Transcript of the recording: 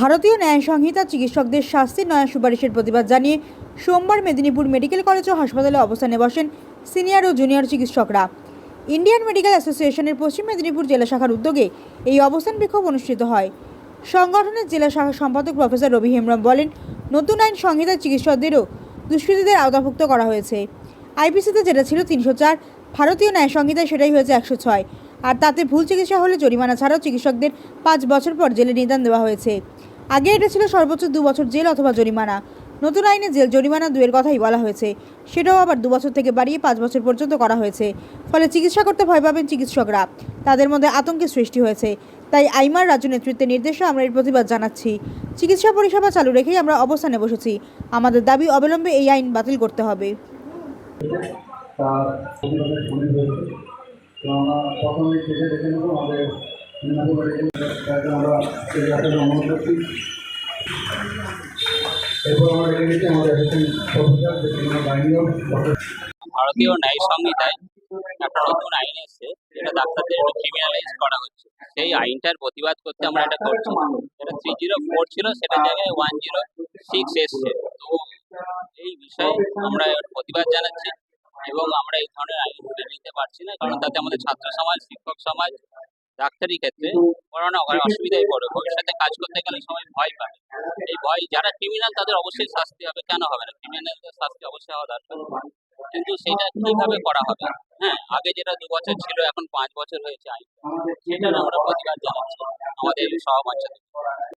ভারতীয় ন্যায় সংহিতা চিকিৎসকদের শাস্তির নয়া সুপারিশের প্রতিবাদ জানিয়ে সোমবার মেদিনীপুর মেডিকেল কলেজ ও হাসপাতালে অবস্থানে বসেন সিনিয়র ও জুনিয়র চিকিৎসকরা। ইন্ডিয়ান মেডিকেল অ্যাসোসিয়েশনের পশ্চিম মেদিনীপুর জেলা শাখার উদ্যোগে এই অবস্থান বিক্ষোভ অনুষ্ঠিত হয়। সংগঠনের জেলা শাখা সম্পাদক প্রফেসর রবি হেমব্রম বলেন, নতুন আইন সংহিতার চিকিৎসকদেরও দুষ্কৃতীদের আওতাভুক্ত করা হয়েছে। আইপিসিতে যেটা ছিল তিনশো চার, ভারতীয় ন্যায় সংহিতায় সেটাই হয়েছে একশো ছয়। আর তাতে ভুল চিকিৎসা হলে জরিমানা ছাড়াও চিকিৎসকদের পাঁচ বছর পর জেলে নিদান দেওয়া হয়েছে। আগে এটা ছিল সর্বোচ্চ দু বছর জেল অথবা জরিমানা। নতুন আইনে জেল জরিমানা দুয়ের কথাই বলা হয়েছে। সেটাও আবার দু বছর থেকে বাড়িয়ে পাঁচ বছর পর্যন্ত করা হয়েছে। ফলে চিকিৎসা করতে ভয় পাবেন চিকিৎসকরা। তাদের মধ্যে আতঙ্কের সৃষ্টি হয়েছে। তাই আইমার রাজ্য নেতৃত্বের নির্দেশে আমরা এর প্রতিবাদ জানাচ্ছি। চিকিৎসা পরিষেবা চালু রেখেই আমরা অবস্থানে বসেছি। আমাদের দাবি অবিলম্বে এই আইন বাতিল করতে হবে। আমরা ভারতীয় ন্যায় সংহিতায় একটা নতুন আইন এসেছে, যেটা ডাক্তারদের ক্রিমিনালাইজ করা হচ্ছে। সেই আইনটার প্রতিবাদ করতে আমরা এটা করছি। যেটা থ্রি জিরো ফোর ছিল, সেটা জায়গায় ওয়ান জিরো সিক্স এসছে। তো এই বিষয়ে আমরা প্রতিবাদ জানাচ্ছি এবং আমরা এই ধরনের আইন নিতে পারছি না, কারণ তাতে আমাদের ছাত্র সমাজ, শিক্ষক সমাজ ডাক্তারি ক্ষেত্রে করোনা অসুবিধায় পড়ে। ভবিষ্যতে কাজ করতে গেলে সবাই ভয় পাবে এই ভয় যারা ক্রিমিনাল তাদের অবশ্যই শাস্তি হবে। কেন হবে না? ক্রিমিনাল শাস্তি অবশ্যই হওয়া দরকার। কিন্তু সেটা কীভাবে করা হবে? হ্যাঁ আগে যেটা দু বছর ছিল এখন পাঁচ বছর হয়েছে আইন। সেটার আমরা প্রতিবাদ জানাচ্ছি। আমাদের থেকে